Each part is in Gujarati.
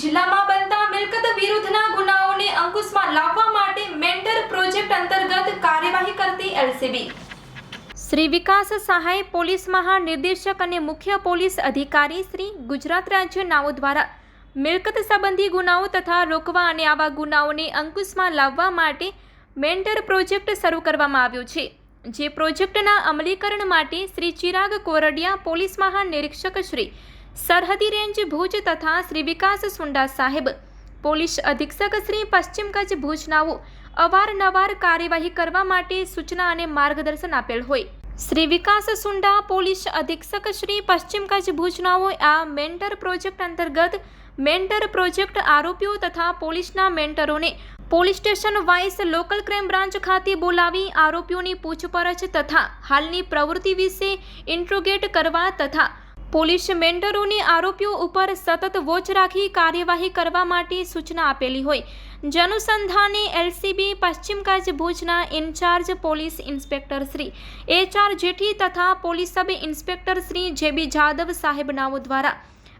જિલ્લામાં બનતા મિલકત વિરુદ્ધના ગુનાઓને અંકુશમાં લાવવા માટે મેન્ટર પ્રોજેક્ટ અંતર્ગત કાર્યવાહી કરતી એલસીબી. શ્રી વિકાસ સહાય પોલીસ મહાનિર્દેશક અને મુખ્ય પોલીસ અધિકારી શ્રી ગુજરાત રાજ્ય નાઓ દ્વારા મિલકત સંબંધી ગુનાઓ તથા રોકવા અને આવા ગુનાઓને અંકુશમાં લાવવા માટે મેન્ટર પ્રોજેક્ટ શરૂ કરવામાં આવ્યો છે. જે પ્રોજેક્ટના અમલીકરણ માટે શ્રી ચિરાગ કોરડિયા પોલીસ મહાનિરીક્ષક શ્રી સરહદી રેન્જ ભુજ તથા શ્રી વિકાસ સુંડા સાહેબ, પોલીસ અધિક્ષક શ્રી પશ્ચિમ કચ્છ ભુજનાઓ અવારનવાર કાર્યવાહી કરવા માટે સૂચના અને માર્ગદર્શન આપેલ હોય. શ્રી વિકાસ સુંડા પોલીસ અધિક્ષક શ્રી પશ્ચિમ કચ્છ ભુજનાઓ આ મેન્ટર પ્રોજેક્ટ અંતર્ગત મેન્ટર પ્રોજેક્ટ આરોપીઓ તથા પોલીસના મેન્ટરોને police station wise local crime branch ખાતે બોલાવી આરોપીઓની પૂછપરછ તથા હાલની પ્રવૃત્તિ વિશે ઇન્ટ્રોગેટ કરવા તથા પોલીસ મેન્ટરોને આરોપીઓ ઉપર સતત વોચ રાખી કાર્યવાહી કરવા માટે સૂચના આપેલી હોય. જનુસંધાને એલસીબી, પશ્ચિમ કચ્છ ભુજના incharge police inspector Shri H R Jethi તથા police sub inspector Shri J B Jadav સાહેબનાઓ દ્વારા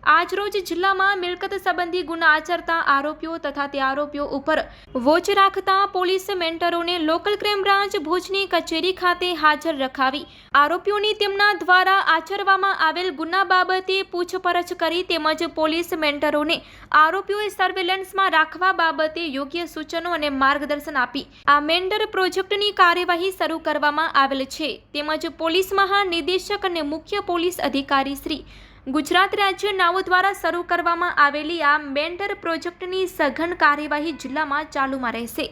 આજરોજ જિલ્લામાં મિલકત સંબંધી ગુના આચરતા આરોપીઓ તથા તે આરોપીઓ ઉપર વોચ રાખતા પોલીસ મેન્ટરોને લોકલ ક્રાઇમ બ્રાન્ચ ભુજની કચેરી ખાતે હાજર રખાવી. આરોપીઓની તેમના દ્વારા આચરવામાં આવેલ ગુના બાબતે પૂછપરછ કરી તેમજ પોલીસ મેન્ટરોને આરોપીઓએ સર્વેલન્સમાં રાખવા બાબતે યોગ્ય સૂચનો અને માર્ગદર્શન આપી. આ મેન્ડર પ્રોજેક્ટની કાર્યવાહી શરૂ કરવામાં આવેલ છે. તેમજ પોલીસ મહાનિદેશક અને મુખ્ય પોલીસ અધિકારી શ્રી ગુજરાત રાજ્ય નાઓ દ્વારા શરૂ કરવામાં આવેલી આ મેન્ટર પ્રોજેક્ટની સઘન કાર્યવાહી જિલ્લામાં ચાલુમાં રહેશે.